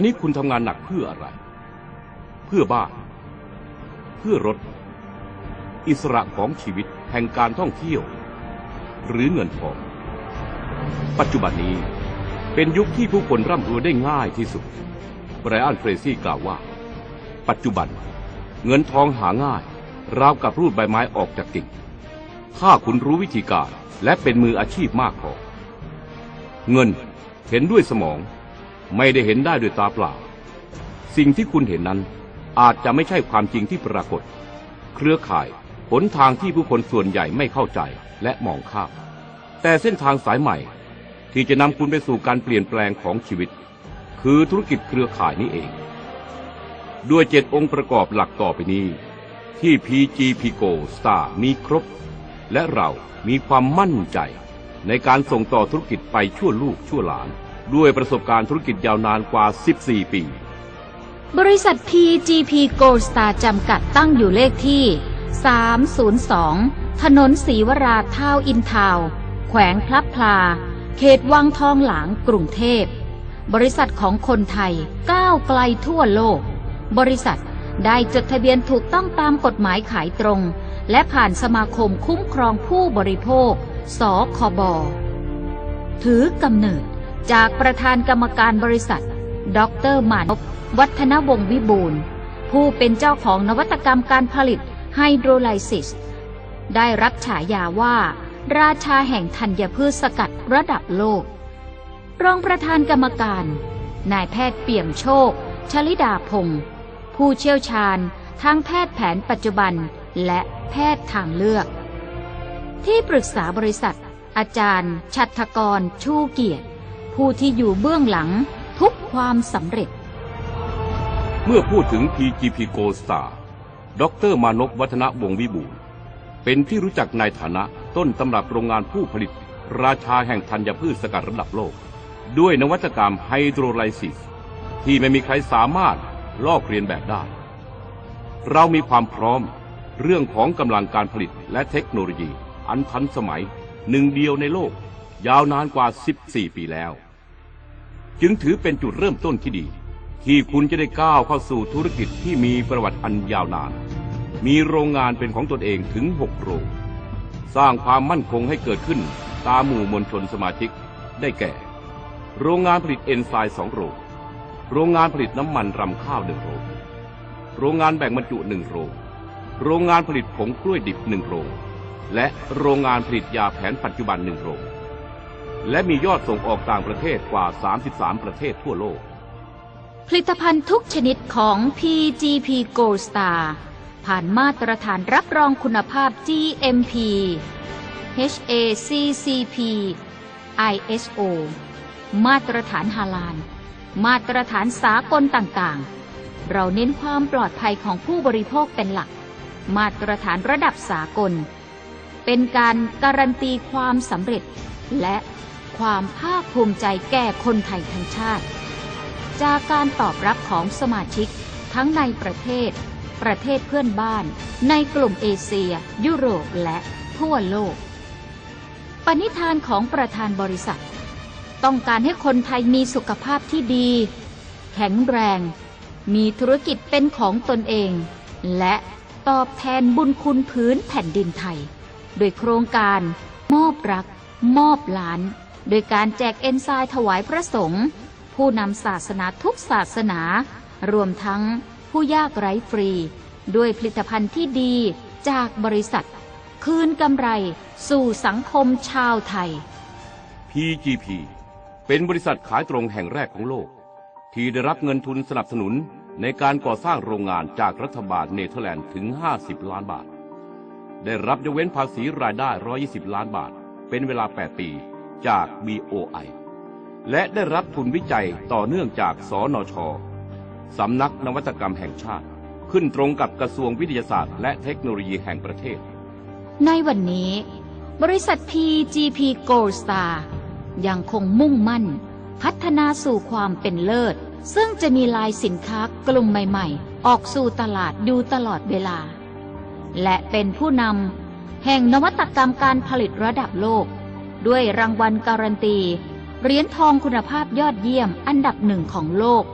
วันนี้คุณทำงานหนักเพื่ออะไร เพื่อบ้าน เพื่อรถ อิสระของชีวิตแห่งการท่องเที่ยว หรือเงินทอง ปัจจุบันนี้เป็นยุคที่ผู้คนร่ำรวยได้ง่ายที่สุดไบรอันเฟรซี่กล่าวว่า ปัจจุบัน เงินทองหาง่าย ราวกับรูดใบไม้ออกจากกิ่ง ถ้าคุณรู้วิธีการและเป็นมืออาชีพมากพอ เงินเห็นด้วยสมอง ไม่ได้เห็นได้ด้วยตาเปล่า สิ่งที่คุณเห็นนั้นอาจจะไม่ใช่ความจริงที่ปรากฏ เครือข่ายหนทางที่ผู้คนส่วนใหญ่ไม่เข้าใจและมองข้ามแต่เส้นทางสายใหม่ที่จะนำคุณไปสู่การเปลี่ยนแปลงของชีวิต คือธุรกิจเครือข่ายนี้เอง ด้วยเจ็ดองค์ประกอบหลักต่อไปนี้ ที่ PGP Go Star มีครบ และเรามีความมั่นใจในการส่งต่อธุรกิจไปชั่วลูกชั่วหลาน ด้วยประสบการณ์ธุรกิจยาวนานกว่า 14 ปี บริษัท PGP Gold Star จำกัดตั้งอยู่เลขที่ 302 ถนนศรีวราท่าวอินทาวน์แขวงพลับพลา เขตวังทองหลางกรุงเทพ บริษัทของคนไทยก้าวไกลทั่วโลก บริษัทได้จดทะเบียนถูกต้องตามกฎหมายขายตรง และผ่านสมาคมคุ้มครองผู้บริโภค สคบ ถือกำเนิด จากประธานกรรมการบริษัท ดรมานพวัฒนวงศ์วิบูลผู้เป็นเจ้าของนวัตกรรมการผลิตไฮโดรไลซิส ได้รับฉายาว่า ราชาแห่งธัญพืชสกัดระดับโลก รองประธานกรรมการ นายแพทย์เปี่ยมโชค ชลิดาพงศ์ผู้เชี่ยวชาญทั้งแพทย์แผนปัจจุบันและแพทย์ทางเลือก ที่ปรึกษาบริษัท อาจารย์ ชัตกร ชูเกียรติ ผู้ที่อยู่เบื้องหลังทุกความสำเร็จ เมื่อพูดถึง PGP Gold Star ดรมานพวัฒนวงวิบูลเป็นที่รู้จักในฐานะต้นตำรับโรงงานผู้ผลิต ราชาแห่งธัญพืชสกัดระดับโลก ด้วยนวัตกรรมไฮโดรไลซิส ที่ไม่มีใครสามารถลอกเรียนแบบได้ เรามีความพร้อมเรื่องของกำลังการผลิตและเทคโนโลยี อันทันสมัยหนึ่งเดียวในโลก ยาวนานกว่า 14 ปีแล้ว จึงถือเป็นจุดเริ่มต้นที่ดี ที่คุณจะได้ก้าวเข้าสู่ธุรกิจที่มีประวัติอันยาวนาน มีโรงงานเป็นของตนเองถึง 6 โรง สร้างความมั่นคงให้เกิดขึ้นตามหมู่มวลชนสมาชิกได้แก่ โรงงานผลิตเอนไซม์สองโรง โรงงานผลิตน้ำมันรำข้าวหนึ่งโรง โรงงานแบ่งบรรจุหนึ่งโรง โรงงานผลิตผงกล้วยดิบหนึ่งโรง และโรงงานผลิตยาแผนปัจจุบันหนึ่งโรง และมียอดส่งออกต่างประเทศกว่า 33 ประเทศทั่วโลก ผลิตภัณฑ์ทุกชนิดของ PGP Gold Star ผ่านมาตรฐานรับรองคุณภาพ GMP HACCP ISO มาตรฐานฮาลาลมาตรฐานสากลต่างๆ เราเน้นความปลอดภัยของผู้บริโภคเป็นหลัก มาตรฐานระดับสากล เป็นการการันตีความสำเร็จและ ความภาคภูมิใจแก่คนไทยทั้งชาติ จากการตอบรับของสมาชิกทั้งในประเทศ ประเทศเพื่อนบ้าน ในกลุ่มเอเชีย ยุโรปและทั่วโลก ปณิธานของประธานบริษัท ต้องการให้คนไทยมีสุขภาพที่ดี แข็งแรง มีธุรกิจเป็นของตนเอง และตอบแทนบุญคุณพื้นแผ่นดินไทย โดยโครงการมอบรัก มอบหลาน โดยการแจกเอนไซม์ถวายพระสงฆ์ผู้นำศาสนาทุกศาสนา รวมทั้งผู้ยากไร้ฟรี ด้วยผลิตภัณฑ์ที่ดีจากบริษัท คืนกำไรสู่สังคมชาวไทย PGP เป็นบริษัทขายตรงแห่งแรกของโลก ที่ได้รับเงินทุนสนับสนุนในการก่อสร้างโรงงานจากรัฐบาลเนเธอร์แลนด์ถึง 50 ล้านบาท ได้รับยกเว้นภาษีรายได้ 120 ล้านบาท เป็นเวลา 8 ปี จาก BOI และได้รับทุนวิจัยต่อเนื่องจากสนช สำนักนวัตกรรมแห่งชาติ ขึ้นตรงกับกระทรวงวิทยาศาสตร์ และเทคโนโลยีแห่งประเทศ ในวันนี้ บริษัท PGP Gold Star ยังคงมุ่งมั่น พัฒนาสู่ความเป็นเลิศ ซึ่งจะมีลายสินค้ากลุ่มใหม่ ๆ ออกสู่ตลาดอยู่ตลอดเวลา และเป็นผู้นำแห่งนวัตกรรมการผลิตระดับโลก ด้วยรางวัลการันตี เหรียญทองคุณภาพยอดเยี่ยมอันดับหนึ่งของโลก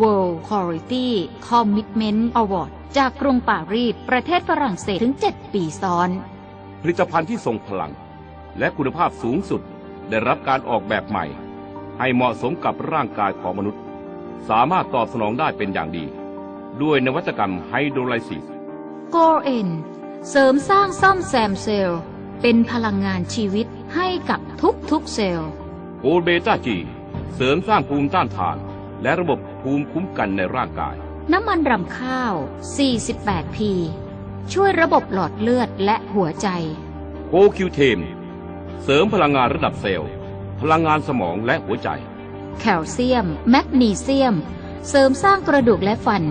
World Quality Commitment Award จากกรุงปารีสประเทศฝรั่งเศสถึง 7 ปีซ้อน ผลิตภัณฑ์ที่ทรงพลัง และคุณภาพสูงสุดได้รับการออกแบบใหม่ ให้เหมาะสมกับร่างกายของมนุษย์ สามารถตอบสนองได้เป็นอย่างดี ด้วยนวัตกรรมไฮโดรไลซิส g o r n เสริมสร้างซ่อมแซมเซลล์ เป็นพลังงานชีวิต ให้กับทุกๆเซลล์โกลเบต้าจีเสริมสร้างภูมิต้านทาน และระบบภูมิคุ้มกันในร่างกาย น้ำมันรำข้าว 48P ช่วยระบบหลอดเลือดและหัวใจโคคิวเทมเสริมพลังงานระดับเซลล์ พลังงานสมองและหัวใจ แคลเซียม แมกนีเซียม เสริมสร้างกระดูกและฟัน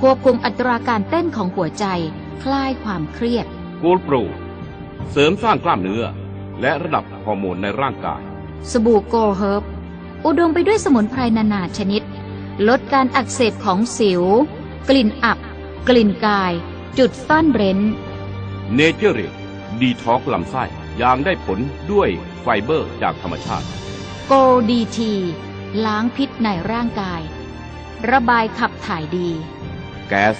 ควบคุมอัตราการเต้นของหัวใจ คลายความเครียดโกลโปร เสริมสร้างกล้ามเนื้อ และระดับฮอร์โมนในร่างกาย สบู่โกลเฮิร์บอุดมไปด้วยสมุนไพรนานาชนิด ลดการอักเสบของสิว กลิ่นอับ กลิ่นกาย จุดซ่อนเร้นเนเจอร์เรดีท็อกลำไส้อย่างได้ผลด้วยไฟเบอร์จากธรรมชาติ โกดีที ล้างพิษในร่างกาย ระบายขับถ่ายดี แก๊ส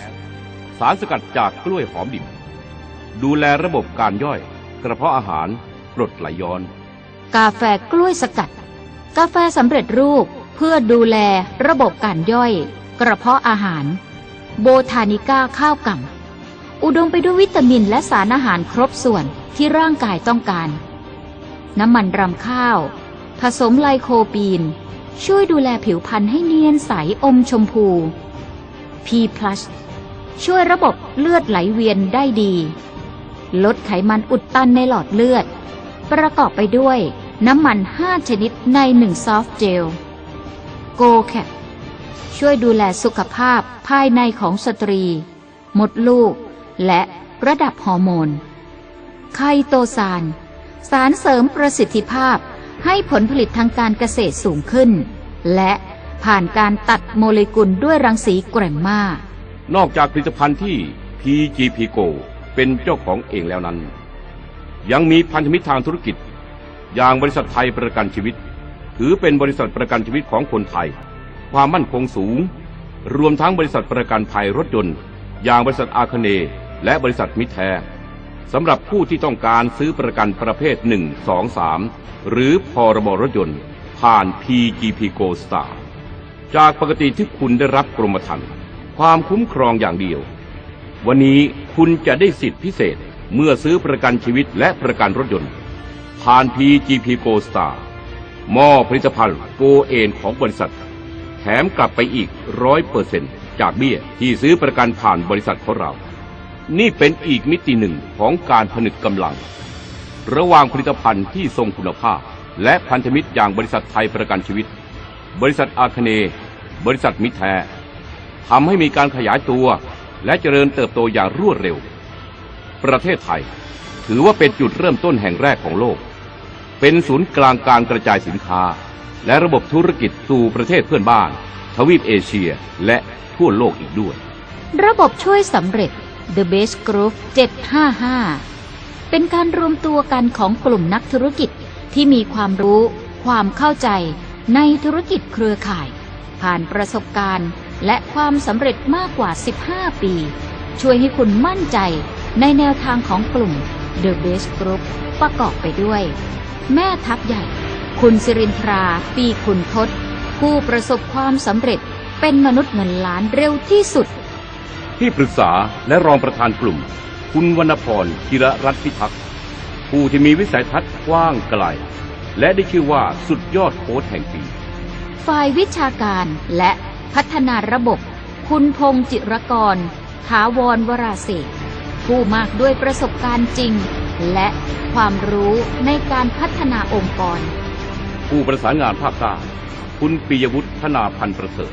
สารสกัดจากกล้วยหอมดิบ ดูแลระบบการย่อย กระเพาะอาหาร กรดไหลย้อน กาแฟกล้วยสกัด กาแฟสำเร็จรูปเพื่อดูแลระบบการย่อย กระเพาะอาหาร โบทานิก้าข้าวกล่ำอุดมไปด้วยวิตามินและสารอาหารครบส่วนที่ร่างกายต้องการ น้ำมันรำข้าว ผสมไลโคปีน ช่วยดูแลผิวพรรณให้เนียนใสอมชมพู P+ ช่วยระบบเลือดไหลเวียนได้ดี ลดไขมันอุดตันในหลอดเลือด ประกอบไปด้วย น้ำมัน 5 ชนิดใน 1 ซอฟต์เจล โกแคปช่วยดูแลสุขภาพภายในของสตรี มดลูก และระดับฮอร์โมน ไคโตซาน สารเสริมประสิทธิภาพให้ผลผลิตทางการเกษตรสูงขึ้น และผ่านการตัดโมเลกุลด้วยรังสีแกรมมานอกจากผลิตภัณฑ์ที่ PGP Go เป็นเจ้าของเองแล้วนั้น ยังมีพันธมิตรทางธุรกิจ อย่างบริษัทไทยประกันชีวิต ถือเป็นบริษัทประกันชีวิตของคนไทย ความมั่นคงสูง รวมทั้งบริษัทประกันภัยรถยนต์ อย่างบริษัทอาคเน และบริษัทมิตรแท้สำหรับผู้ที่ต้องการซื้อประกันประเภท 1 2 3 หรือพรบรถยนต์ ผ่าน PGP Go Star จากปกติที่คุณได้รับกรมธรรม์ความคุ้มครองอย่างเดียว วันนี้คุณจะได้สิทธิพิเศษ เมื่อซื้อประกันชีวิตและประกันรถยนต์ ผ่าน PGP Go Star มอบผลิตภัณฑ์โกเอนของบริษัท แถมกลับไปอีกร้อยเปอร์เซ็นจากเบี้ยที่ซื้อประกันผ่านบริษัทของเรา นี่เป็นอีกมิติหนึ่งของการผนึกกำลัง ระหว่างผลิตภัณฑ์ที่ทรงคุณภาพ และพันธมิตรอย่างบริษัทไทยประกันชีวิต บริษัทอาคเนย์บริษัทมิตรแททำให้มีการขยายตัวและเจริญเติบโตอย่างรวดเร็ว ประเทศไทย ถือว่าเป็นจุดเริ่มต้นแห่งแรกของโลก เป็นศูนย์กลางการกระจายสินค้า และระบบธุรกิจสู่ประเทศเพื่อนบ้าน ทวีปเอเชียและทั่วโลกอีกด้วย ระบบช่วยสำเร็จ The Best Group 755 เป็นการรวมตัวกันของกลุ่มนักธุรกิจที่มีความรู้ ความเข้าใจในธุรกิจเครือข่าย ผ่านประสบการณ์และความสำเร็จมากกว่า 15 ปี ช่วยให้คุณมั่นใจ ในแนวทางของกลุ่ม The Best Group ประกอบไปด้วย แม่ทัพใหญ่ คุณสิรินทรา ปีคุณทศผู้ประสบความสำเร็จเป็นมนุษย์เงินล้านเร็วที่สุด ที่ปรึกษาและรองประธานกลุ่ม คุณวรรณพรธีระรัตน์พิทักษ์ผู้ที่มีวิสัยทัศน์กว้างไกล และได้ชื่อว่าสุดยอดโค้ชแห่งปี ฝ่ายวิชาการและพัฒนาระบบ คุณพงษ์จิรกร ถาวรวราเศรษฐ์ ผู้มากด้วยประสบการณ์จริง และความรู้ในการพัฒนาองค์กร ผู้ประสานงานภาคใต้คุณปิยวุฒิธนาพันธ์ประเสริฐ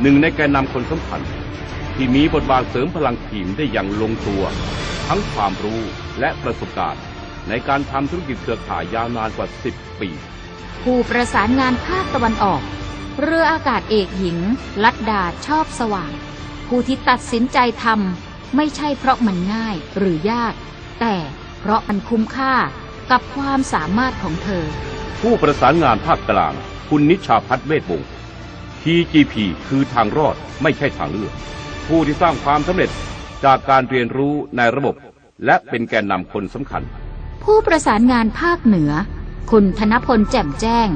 หนึ่งในแกนนำคนสำคัญที่มีบทบาทเสริมพลังทีมได้อย่างลงตัว ทั้งความรู้และประสบการณ์ ในการทำธุรกิจเครือข่ายยาวนานกว่า 10 ปี ผู้ประสานงานภาคตะวันออก เรืออากาศเอกหญิง ลัดดาชอบสว่าง ผู้ที่ตัดสินใจทำ ไม่ใช่เพราะมันง่ายหรือยาก แต่เพราะมันคุ้มค่ากับความสามารถของเธอ ผู้ประสานงานภาคกลาง คุณนิชาพัฒน์เวทวงศ์ TGP คือทางรอดไม่ใช่ทางเลือก ผู้ที่สร้างความสำเร็จจากการเรียนรู้ในระบบ และเป็นแกนนำคนสำคัญ ผู้ประสานงานภาคเหนือ คุณธนพลแจ่มแจ้ง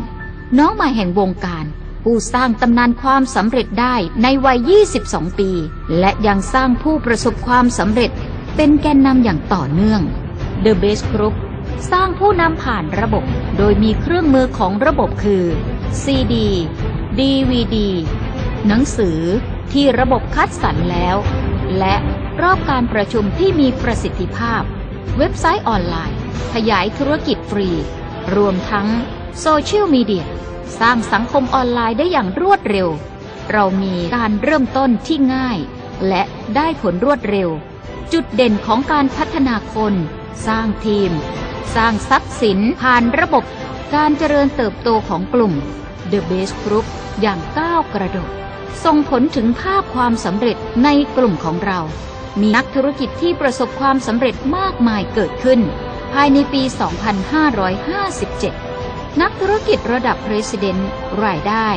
น้องใหม่แห่งวงการ ผู้สร้างตำนานความสำเร็จได้ในวัย 22 ปี และยังสร้างผู้ประสบความสำเร็จ เป็นแกนนำอย่างต่อเนื่อง The Base Group สร้างผู้นำผ่านระบบ โดยมีเครื่องมือของระบบคือ CD DVD หนังสือที่ระบบคัดสรรแล้ว และรอบการประชุมที่มีประสิทธิภาพ เว็บไซต์ออนไลน์ ขยายธุรกิจฟรี รวมทั้ง โซเชียลมีเดียสร้างสังคมออนไลน์ได้อย่างรวดเร็ว เรามีการเริ่มต้นที่ง่าย และได้ผลรวดเร็ว จุดเด่นของการพัฒนาคน สร้างทีม สร้างทรัพย์สินผ่านระบบการเจริญเติบโตของกลุ่ม The Base Group อย่างก้าวกระโดดส่งผลถึงภาพความสำเร็จในกลุ่มของเรา มีนักธุรกิจที่ประสบความสำเร็จมากมายเกิดขึ้น ภายในปี 2557 นักธุรกิจระดับ President รายได้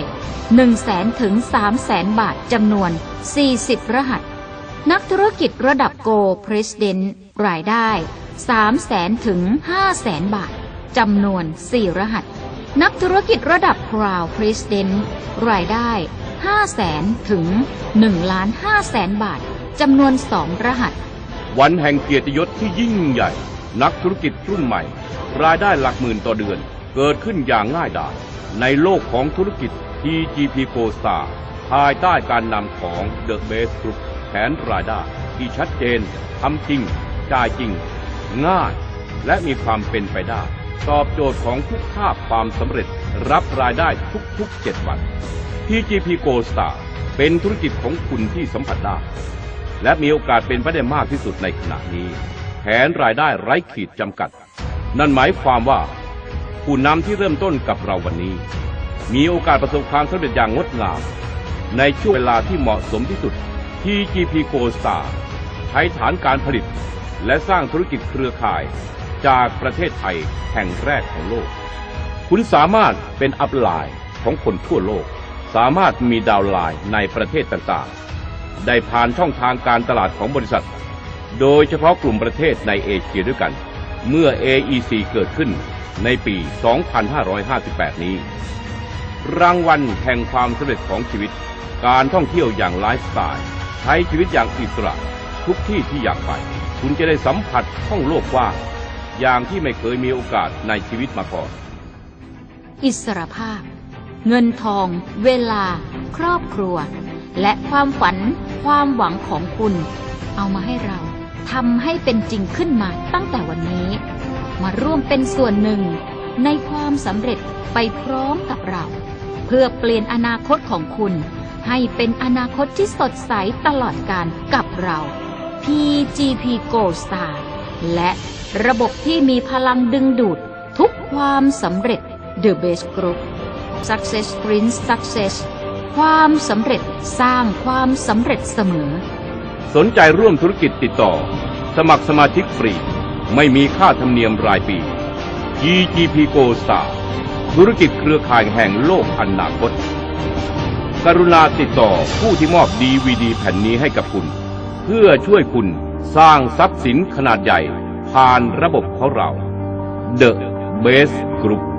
100,000ถึง300,000 บาทจำนวน 40 รหัส นักธุรกิจระดับ Go President รายได้ 300,000ถึง5 0 0 0 0 บาทจำนวน 4 รหัส นักธุรกิจระดับ Crown President รายได้500,000ถึง1ล้าน5แสนบาทจำนวน 2 รหัส วันแห่งเกียรติยศที่ยิ่งใหญ่ นักธุรกิจรุ่นใหม่ รายได้หลักหมื่นต่อเดือน เกิดขึ้นอย่างง่ายดายในโลกของธุรกิจ TGP Go Star ภายใต้การนำของ The Base Group แผนรายได้ที่ชัดเจนทำจริง จ่ายจริง ง่าย และมีความเป็นไปได้ ตอบโจทย์ของทุกภาพความสำเร็จรับรายได้ทุกๆ 7 วัน TGP Go Star เป็นธุรกิจของคุณที่สัมผัสได้ และมีโอกาสเป็นไปได้มากที่สุดในขณะนี้ แผนรายได้ไร้ขีดจำกัด นั่นหมายความว่า ผู้นำที่เริ่มต้นกับเราวันนี้ มีโอกาสประสบความสำเร็จอย่างงดงาม ในช่วงเวลาที่เหมาะสมที่สุดที่ GP Go Star ใช้ฐานการผลิต และสร้างธุรกิจเครือข่าย จากประเทศไทยแห่งแรกของโลก คุณสามารถเป็นอัพไลน์ของคนทั่วโลก สามารถมีดาวไลน์ในประเทศต่างๆ ได้ผ่านช่องทางการตลาดของบริษัท โดยเฉพาะกลุ่มประเทศในเอเชียด้วยกัน เมื่อ AEC เกิดขึ้นในปี 2558 นี้ รางวัลแห่งความสำเร็จของชีวิต การท่องเที่ยวอย่างไลฟ์สไตล์ใช้ชีวิตอย่างอิสระ ทุกที่ที่อยากไป คุณจะได้สัมผัสท่องโลกกว้างอย่างที่ไม่เคยมีโอกาสในชีวิตมาก่อน อิสรภาพ เงินทอง เวลา ครอบครัว และความฝัน ความหวังของคุณ เอามาให้เรา ทำให้เป็นจริงขึ้นมาตั้งแต่วันนี้ มาร่วมเป็นส่วนหนึ่ง ในความสำเร็จไปพร้อมกับเรา เพื่อเปลี่ยนอนาคตของคุณ ให้เป็นอนาคตที่สดใสตลอดการกับเรา PGP Gold Star และระบบที่มีพลังดึงดูดทุกความสำเร็จ The Best Group Success Brings Success ความสำเร็จสร้างความสำเร็จเสมอ สนใจร่วมธุรกิจติดต่อ สมัครสมาชิกฟรี ไม่มีค่าธรรมเนียมรายปี GGP Go Star ธุรกิจเครือข่ายแห่งโลกอนาคต กรุณาติดต่อผู้ที่มอบดีวดีแผ่นนี้ให้กับคุณ เพื่อช่วยคุณสร้างทรัพย์สินขนาดใหญ่ ผ่านระบบของเรา The Base Group